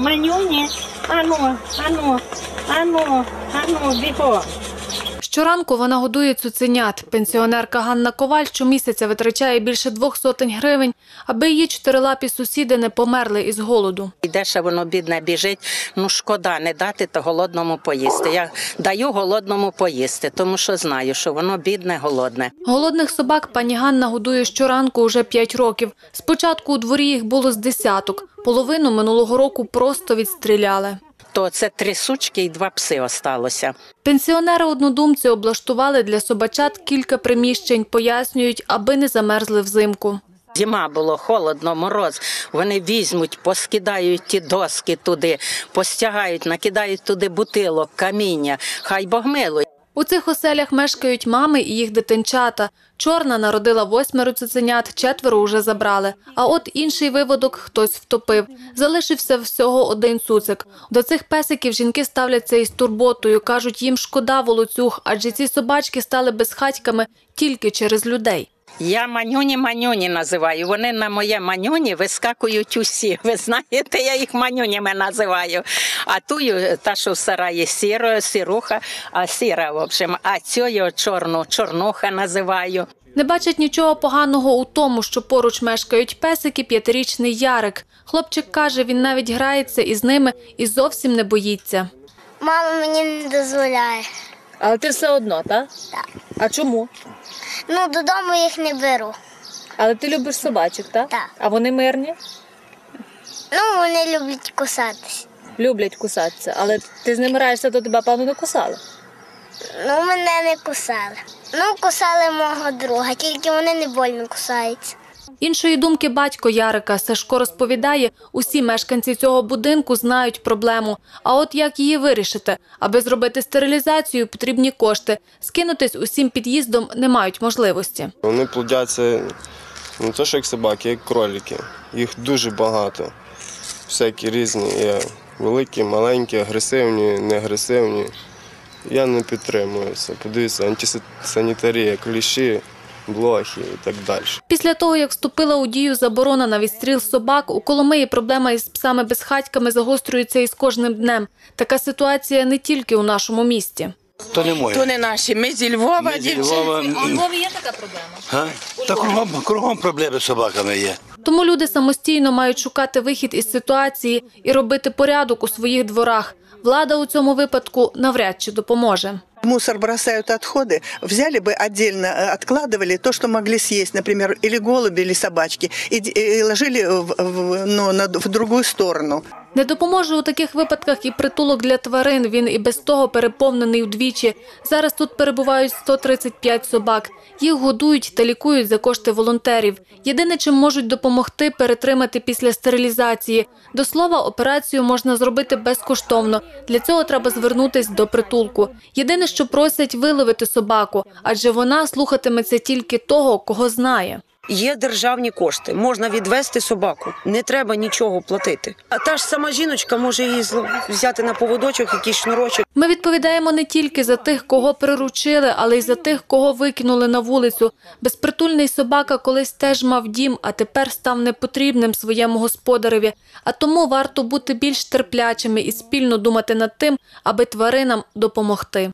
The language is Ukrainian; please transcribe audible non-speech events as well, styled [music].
manhonha, anoa, anoa, anoa, anoa, vigor. Щоранку вона годує цуценят. Пенсіонерка Ганна Коваль щомісяця витрачає більше двох сотень гривень, аби її чотирилапі сусіди не померли із голоду. Йдеш, а воно бідне біжить. Ну шкода не дати то голодному поїсти. Я даю голодному поїсти, тому що знаю, що воно бідне, голодне. Голодних собак пані Ганна годує щоранку уже 5 років. Спочатку у дворі їх було з десяток. Половину минулого року просто відстріляли. То це три сучки і два пси осталося. Пенсіонери-однодумці облаштували для собачат кілька приміщень, пояснюють, аби не замерзли взимку. Зима було холодно, мороз. Вони візьмуть, поскидають ті доски туди, постягають, накидають туди бутилок, каміння. Хай Бог милує. У цих оселях мешкають мами і їх дитинчата. Чорна народила восьмеро цуценят, четверо уже забрали. А от інший виводок хтось втопив. Залишився всього один цуцик. До цих песиків жінки ставляться із турботою. Кажуть, їм шкода волоцюг, адже ці собачки стали безхатьками тільки через людей. Я манюні манюні називаю. Вони на моє манюні вискакують усі. [laughs] Ви знаєте, я їх манюнями називаю. А ту та, що в сараї сіро, сіруха, а сіра, в общем, а цю чорну, чорнуха називаю. Не бачать нічого поганого у тому, що поруч мешкають песики п'ятирічний Ярик. Хлопчик каже, він навіть грається із ними і зовсім не боїться. Мама мені не дозволяє. Але ти все одно, так? Так. А чому? Ну, додому їх не беру. Але ти любиш собачок, так? Так. А вони мирні? Ну, вони люблять кусатись. Люблять кусатися. Але ти з ними граєшся, то тебе, певно, не кусали. Ну, мене не кусали. Ну, кусали мого друга, тільки вони не больно кусаються. Іншої думки батько Ярика Сашко розповідає, усі мешканці цього будинку знають проблему. А от як її вирішити? Аби зробити стерилізацію, потрібні кошти. Скинутись усім під'їздом не мають можливості. Вони плодяться не то, що як собаки, як кролики. Їх дуже багато. Всякі різні. Є великі, маленькі, агресивні, неагресивні. Я не підтримую це. Подивіться, антисанітарія, кліщі, блохи і так далі. Після того, як вступила у дію заборона на відстріл собак, у Коломиї проблема із псами-безхатьками загострюється із кожним днем. Така ситуація не тільки у нашому місті. То не моє. То не наші. Ми зі Львова, Ми зі дівчата. Львова. Львові є така проблема. А? Та кругом, кругом проблеми з собаками є. Тому люди самостійно мають шукати вихід із ситуації і робити порядок у своїх дворах. Влада у цьому випадку навряд чи допоможе. Мусор бросают отходы, взяли бы отдельно, э, откладывали то, что могли съесть, например, или голуби, или собачки, и, д- и ложили в, в- ну, на, в другую сторону. Не допоможе у таких випадках і притулок для тварин. Він і без того переповнений вдвічі. Зараз тут перебувають 135 собак. Їх годують та лікують за кошти волонтерів. Єдине, чим можуть допомогти перетримати після стерилізації. До слова, операцію можна зробити безкоштовно. Для цього треба звернутись до притулку. Єдине, що просять виловити собаку, адже вона слухатиметься тільки того, кого знає. Є державні кошти, можна відвести собаку, не треба нічого платити. А та ж сама жіночка може її взяти на поводочок, якийсь шнурочок. Ми відповідаємо не тільки за тих, кого приручили, але й за тих, кого викинули на вулицю. Безпритульний собака колись теж мав дім, а тепер став непотрібним своєму господареві. А тому варто бути більш терплячими і спільно думати над тим, аби тваринам допомогти.